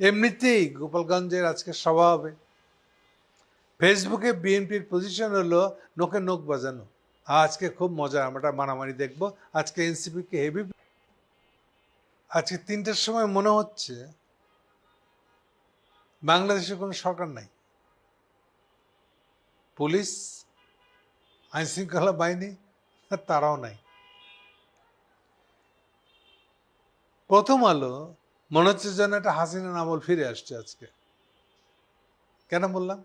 এমনিতেই গোপালগঞ্জের আজকে সভা হবে। ফেসবুকে বিএনপির পজিশন হলো নোকে নোক বাজানো। আজকে খুব মজা, আমরা মারামারি দেখব। আজকে এনসিপিকে হেভি আজকে তিনটের সময় মনে হচ্ছে বাংলাদেশে কোনো সরকার নাই। পুলিশ আইন শৃঙ্খলা বাহিনী, তারাও নাই। প্রথম আলো মনে হচ্ছে যেন একটা হাসিনা আমল ফিরে আসছে আজকে। কেন বললাম?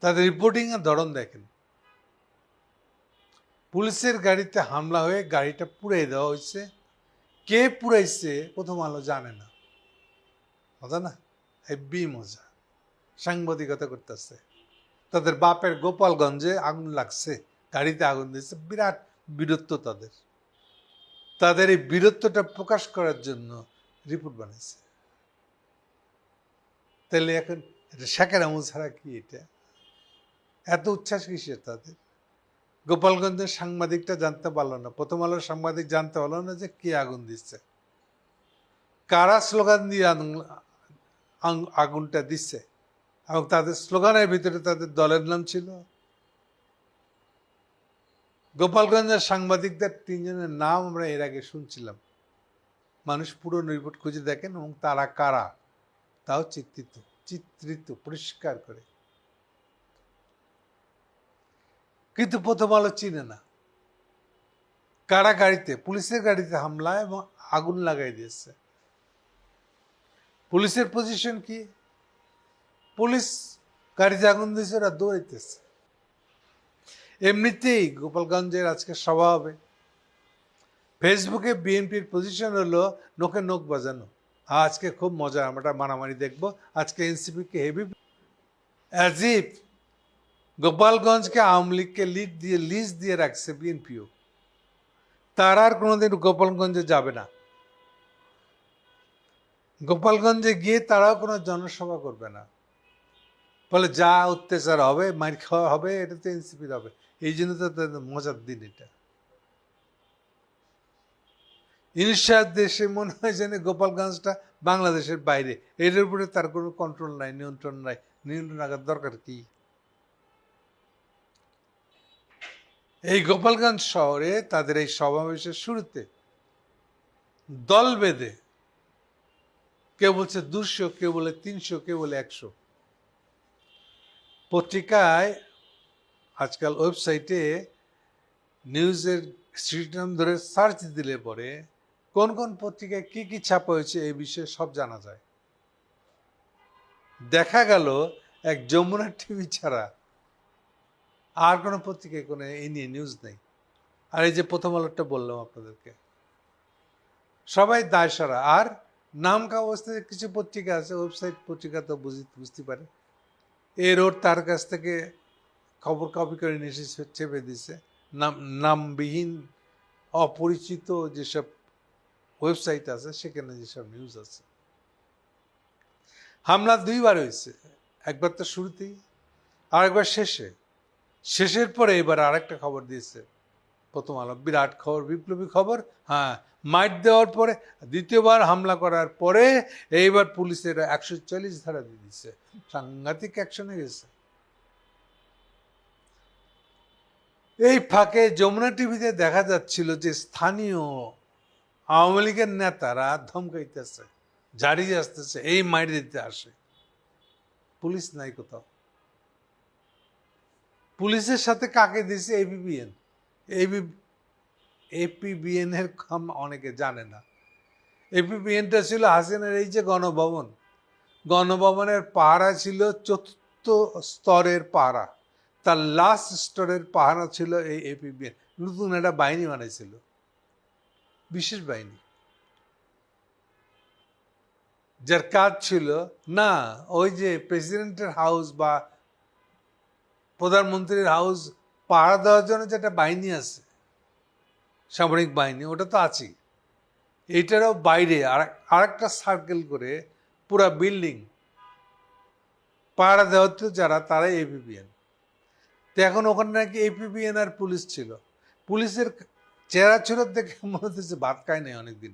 তাদের রিপোর্টিং এর ধরন দেখেন। পুলিশের গাড়িতে হামলা হয়ে গাড়িটা পুড়াই দেওয়া হয়েছে। কে পুড়াইছে প্রথম আলো জানে না। মজা না? হেব্বি মজা। সাংবাদিকতা করতেছে। তাদের বাপের গোপালগঞ্জে আগুন লাগছে। গাড়িতে আগুন দিয়েছে। বিরাট বীরত্ব তাদের। তাদের এই বীরত্বটা প্রকাশ করার জন্য রিপোর্ট বানিয়েছে তাহলে এখন এটা শাকের আমল ছাড়া কি এটা? এত উচ্ছ্বাস কিসের তাদের? গোপালগঞ্জের সাংবাদিকটা জানতে পারল না। প্রথম আলোর সাংবাদিক জানতে পারল না যে কে আগুন দিচ্ছে। কারা স্লোগান দিয়ে আগুনটা দিচ্ছে? এবং তাদের স্লোগানের ভিতরে তাদের দলের নাম ছিল? গোপালগঞ্জের সাংবাদিকদের তিনজনের নাম আমরা এর আগে শুনছিলাম। মানুষ পুরো রিপোর্ট খুঁজে দেখেন এবং তারা কারা? তাও চিত্রিত চিত্রিত, পরিষ্কার করে। কিন্তু প্রথম আলো চিনে না। কারা গাড়িতে? পুলিশের গাড়িতে হামলা এবং আগুন লাগাই দিয়েছে। পুলিশের পজিশন কি? পুলিশ গাড়িতে আগুন দিয়েছে ওরা দৌড়াইতেছে। এমনিতেই গোপালগঞ্জের আজকে সভা হবে। ফেসবুকে বিএনপির পজিশন হলো নোকে নোক বাজানো। আজকে খুব মজা, আমরা মারামারি দেখব। আজকে এনসিপিকে হেভি অ্যাজিফ গোপালগঞ্জকে আওয়ামী লীগকে লিড দিয়ে লিজ দিয়ে রাখছে বিএনপিও। তার আর কোনোদিন গোপালগঞ্জে যাবে না। গোপালগঞ্জে গিয়ে তারাও কোনো জনসভা করবে না। ফলে যা অত্যাচার হবে, মার খাওয়া হবে, এটা তো এনসিপির হবে। এই জন্য তো মজার দিন এটা। ইনশাদ দেশে মনে হয় যেন গোপালগঞ্জটা বাংলাদেশের বাইরে। এটার উপরে তার কোনো কন্ট্রোল নাই, নিয়ন্ত্রণ নাই। নিয়ন্ত্রণ রাখার দরকার কি? এই গোপালগঞ্জ শহরে তাদের এই সমাবেশের শুরুতে দল বেঁধে, কেউ বলছে দুশো, কেউ বলে তিনশো, কেউ বলে একশো পত্রিকায় আজকাল ওয়েবসাইটে নিউজের স্ট্রিট নাম ধরে সার্চ দিলে পরে কোন কোন পত্রিকায় কি কি ছাপা হয়েছে এই বিষয়ে সব জানা যায়। দেখা গেল এক যমুনা টিভি ছাড়া আর কোনো পত্রিকায় কোনো এই নিয়ে নিউজ নেই। আর এই যে প্রথম আলোটা বললাম আপনাদেরকে। সবাই দায় সারা। আর নাম অবস্থায় কিছু পত্রিকা আছে ওয়েবসাইট পত্রিকা তো বুঝি, বুঝতে পারে। এর ওর তার কাছ থেকে খবর কপি করে নিয়ে চেপে দিছে নাম, নামবিহীন, অপরিচিত যেসব ওয়েবসাইট আছে, সেখানে যেসব নিউজ আছে। হামলা দুইবার হয়েছে, একবার তো শুরুতেই, আর একবার শেষে। শেষের পরে এবার আরেকটা খবর দিয়েছে, প্রথম আলো, বিরাট খবর, বিপ্লবী খবর হ্যাঁ মাইট দেওয়ার পরে, দ্বিতীয়বার হামলা করার পরে, এইবার পুলিশের একশো চল্লিশ ধারা দিয়ে দিচ্ছে সাংঘাতিক অ্যাকশনে গেছে। এই ফাঁকে যমুনা টিভিতে দেখা যাচ্ছিল যে স্থানীয় আওয়ামী লীগের নেতারা ধমকাইতেছে, ঝাড়ি আসতেছে, এই মাইট দিতে আসে। পুলিশ নাই কোথাও। পুলিশের সাথে কাকে দিয়েছে এবিবিএন এবি এপিবিএন এর কাম অনেকে জানে না। এপিবিএনটা ছিল হাসিনার এই যে গণভবন। গণভবনের পাহারা ছিল চতুর্থ স্তরের পাহারা। তার লাস্ট স্তরের পাহারা ছিল এই এপিবিএন নতুন একটা বাহিনী বানাইছিল। বিশেষ বাহিনী। যার কাজ ছিল, না, ওই যে প্রেসিডেন্টের হাউস বা প্রধানমন্ত্রীর হাউস পাহারা দেওয়ার জন্য যেটা বাহিনী আছে, সামরিক বাহিনী, ওটা তো আছেই। এইটারও বাইরে আর আরেকটা সার্কেল করে পুরা বিল্ডিং পাহারা দেওয়া হতো যারা, তারাই এপিবিএন তো এখন ওখানে নাকি এপিবিএন আর পুলিশ ছিল। পুলিশের চেহারা ছিল দেখে মনে হচ্ছে ভাত খায় নাই অনেকদিন।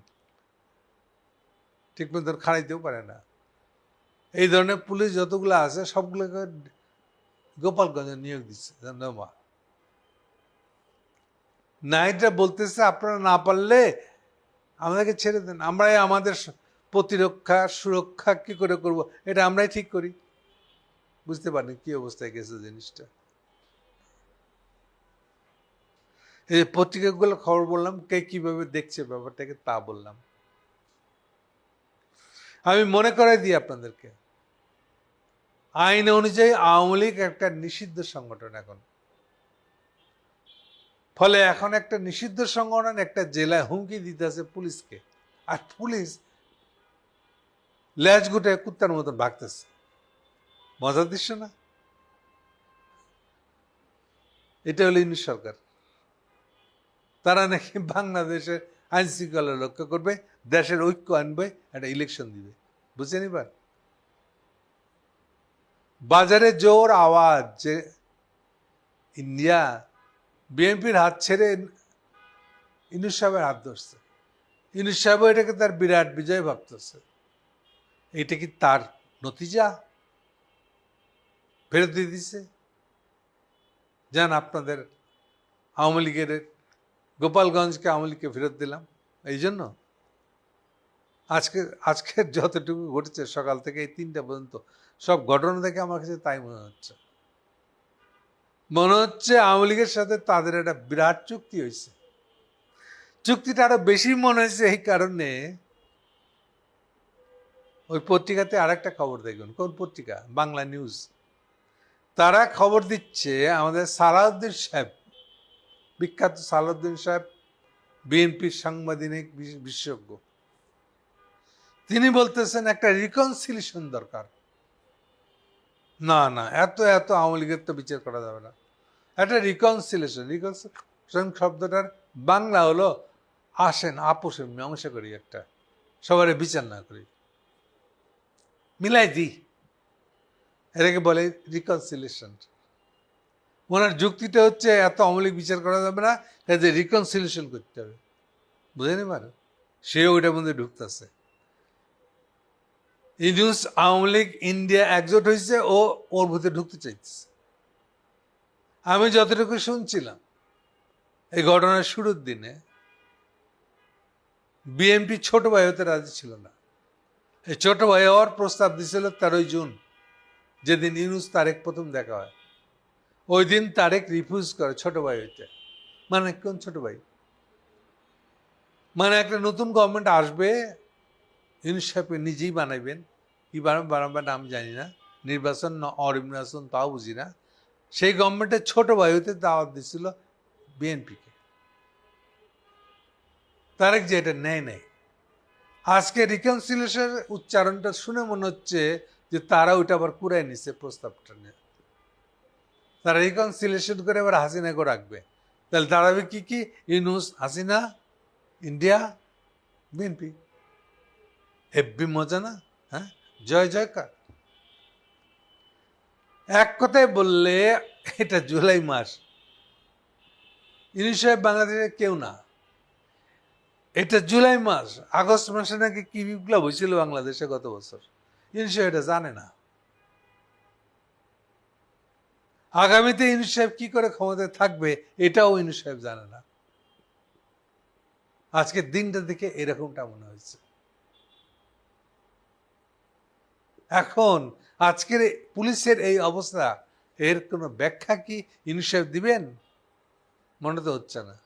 ঠিক মতন খাড়াইতেও পারে না। এই ধরনের পুলিশ যতগুলো আছে, সবগুলোকে গোপালগঞ্জে নিয়োগ দিচ্ছে ধন্যবাদ নাইটরা বলতেছে, আপনারা না পারলে আমাদেরকে ছেড়ে দেন। আমরাই আমাদের প্রতিরক্ষা, সুরক্ষা কি করে করব? এটা আমরাই ঠিক করি। বুঝতে পারেন কি অবস্থায় গেছে জিনিসটা। এই পত্রিকাগুলো খবর বললাম, কে কীভাবে দেখছে ব্যাপারটাকে তা বললাম। আমি মনে করাই দিই আপনাদেরকে, আইন অনুযায়ী আওয়ামী লীগ একটা নিষিদ্ধ সংগঠন এখন। ফলে এখন একটা নিষিদ্ধ সংগঠন একটা জেলায় হুমকি দিতেছে পুলিশকে। আর পুলিশ ল্যাজ গুটে কুত্তার মতন ভাগতেছে। মজার দৃশ্য না? এটা হলো ইউনিট সরকার। তারা নাকি বাংলাদেশের আইন শৃঙ্খলা রক্ষা করবে, দেশের ঐক্য আনবে, একটা ইলেকশন দিবে। বুঝছেন এবার? বাজারে জোর আওয়াজ যে ইন্ডিয়া, বিএনপির হাত ছেড়ে ইনুস সাহেবের হাত ধরছে। ইনুস সাহেব এটাকে তার বিরাট বিজয় ভাবতেছে। এটা কি তার নতিজা? ফেরত দিয়ে দিছে? যান আপনাদের আওয়ামী লীগের গোপালগঞ্জকে আওয়ামী লীগকে ফেরত দিলাম, এই জন্য? আজকে আজকের যতটুকু ঘটেছে সকাল থেকে এই তিনটা পর্যন্ত, সব ঘটনা দেখে আমার কাছে তাই মনে হচ্ছে। মনে হচ্ছে আওয়ামী লীগের সাথে তাদের একটা বিরাট চুক্তি হয়েছে। চুক্তিটা আরও বেশি মনে হয়েছে এই কারণে, ওই পত্রিকাতে আরেকটা খবর দেখবেন কোন পত্রিকা? বাংলা নিউজ। তারা খবর দিচ্ছে আমাদের সালাউদ্দিন সাহেব বিখ্যাত সালাউদ্দিন সাহেব বিএনপির সাংবাদিক বিশেষজ্ঞ। তিনি বলতেছেন, একটা রিকনসিলিয়েশন দরকার। না না, এত এত আওয়ামী লীগের তো বিচার করা যাবে না। একটা রিকনসিলেশন রিকনসিলেশন শব্দটার বাংলা হলো, আসেন আপোষে মীমাংসা করি একটা, সবারে বিচার না করি। মিলাই দিই এটাকে বলে রিকনসিলেশন ওনার যুক্তিটা হচ্ছে এত লীগ বিচার করা যাবে না কাজে রিকনসিলেশন করতে হবে। বুঝেনি পারে সে ওইটার মধ্যে ঢুকতেছে। ইউনুস আওয়ামী লীগ ইন্ডিয়া একজোট হয়েছে, ও ওর ভিতরে ঢুকতে চাইছে আমি যতটুকু শুনছিলাম, এই ঘটনার শুরুর দিনে বিএনপি ছোট ভাই হতে রাজি ছিল না। এই ছোট ভাই হওয়ার প্রস্তাব দিছিল তেরোই জুন, যেদিন ইউনুস তারেক প্রথম দেখা হয়। ওই দিন তারেক রিফিউজ করে ছোট ভাই হইতে মানে কোন ছোট ভাই? মানে একটা নতুন গভর্নমেন্ট আসবে ইউনুস সাহেব নিজেই বানাইবেন। কি বানাবেন আমি জানি না। নির্বাচন অনির্বাচন তাও বুঝি না। সেই গভর্নমেন্টের ছোট ভাই হইতে দাওয়াত দিছিল বিএনপিকে তারেক যে এটা নেয় নেয় আজকে রিকনসিলিয়েশনের উচ্চারণটা শুনে মনে হচ্ছে যে তারা ওইটা আবার কুড়াই নিছে প্রস্তাবটা নিয়ে। তারা রিকনসিলিয়েশন করে এবার হাসিনাকে রাখবে। তাহলে দাঁড়াবে কি কি? Yunus, Hasina, India, BNP. হেব্বি মজা না? হ্যাঁ? জয় জয়কার এক কথায় বললে এটা জুলাই মাস। ইউনুস সাহেব বাংলাদেশের কেউ না। এটা জুলাই মাস। আগস্ট মাসে নাকি কি বিপ্লব হয়েছিল বাংলাদেশে গত বছর? সাহেব এটা জানে না। আগামীতে ইউনুস সাহেব কি করে ক্ষমতায় থাকবে, এটাও ইউনুস সাহেব জানে না। আজকের দিনটা দেখে এরকমটা মনে হয়েছে। এখন আজকের পুলিশের এই অবস্থা, এর কোনো ব্যাখ্যা কি ইউনুস সাহেব দিবেন? মনে তো হচ্ছে না।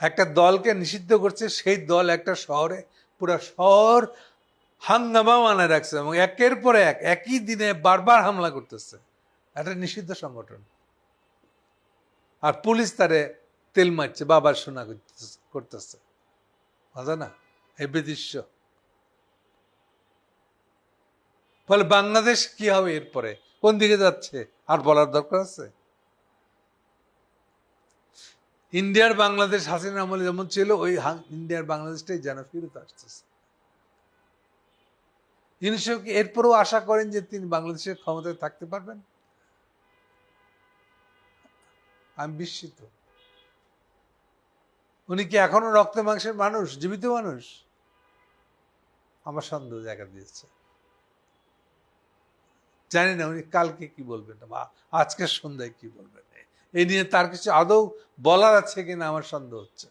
একটা দলকে নিষিদ্ধ করছে, সেই দল একটা শহরে, পুরো শহর হাঙ্গামা মানে রাখছে এবং একের পর এক, একই দিনে বারবার হামলা করতেছে। একটা নিষিদ্ধ সংগঠন। আর পুলিশ তারে তেল মারছে, বাবার শোনা করতেছে- মজা না? হেবি দৃশ্য ফলে বাংলাদেশ কি হবে এরপরে? কোন দিকে যাচ্ছে? আর বলার দরকার আছে? ইন্ডিয়ার বাংলাদেশ হাসিনা আমলে যেমন ছিল, ওই ইন্ডিয়ার বাংলাদেশটাই যেন ফিরত আসতেছে। কি এরপরেও আশা করেন যে তিনি বাংলাদেশের ক্ষমতায় থাকতে পারবেন? আমি বিস্মিত। উনি কি এখনও রক্ত মাংসের মানুষ, জীবিত মানুষ? আমার সন্দেহ জায়গা দিয়েছে। জানি না উনি কালকে কি বলবেন বা আজকের সন্ধ্যায় কি বলবেন। এই নিয়ে তার কিছু আদৌ বলার আছে কিনা আমার সন্দেহ হচ্ছে।